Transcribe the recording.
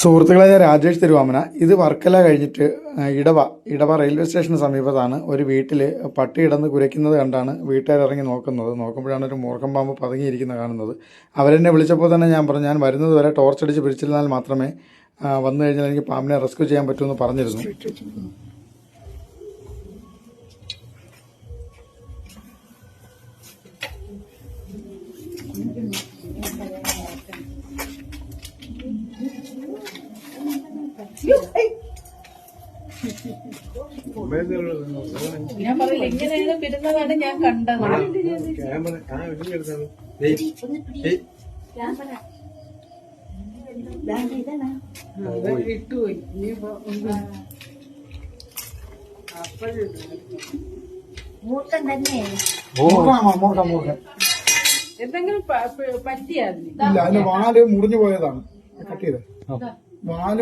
സുഹൃത്തുക്കളെ ഞാൻ രാജേഷ് തിരുവാമന ഇത് വർക്കല കഴിഞ്ഞിട്ട് ഇടവ ഇടവ റെയിൽവേ സ്റ്റേഷന് സമീപത്താണ് ഒരു വീട്ടിൽ പട്ടി ഇടന്ന് കുരയ്ക്കുന്നത് കണ്ടാണ് വീട്ടുകാർ ഇറങ്ങി നോക്കുന്നത്. നോക്കുമ്പോഴാണ് ഒരു മൂർഖം പാമ്പ് പതുങ്ങിയിരിക്കുന്നത് കാണുന്നത്. അവരെന്നെ വിളിച്ചപ്പോൾ തന്നെ ഞാൻ പറഞ്ഞു ഞാൻ വരുന്നത് വരെ ടോർച്ച് അടിച്ച് പിടിച്ചിരുന്നാൽ മാത്രമേ വന്നു കഴിഞ്ഞാൽ എനിക്ക് പാമ്പിനെ റെസ്ക്യൂ ചെയ്യാൻ പറ്റുമെന്ന് പറഞ്ഞിരുന്നു. ഞാൻ പറയില്ല ഇങ്ങനെയാണ് വരുന്നതാണ് ഞാൻ കണ്ടത്. ഇട്ടുപോയി. മൂർഖൻ തന്നെ. മൂർഖമാണോ മൂർഖം മൂർഖം എന്തെങ്കിലും പറ്റിയാൽ പറ്റിയാ വാൽ മുറിഞ്ഞു പോയതാണ്. കട്ട് ചെയ്ത്. വാൽ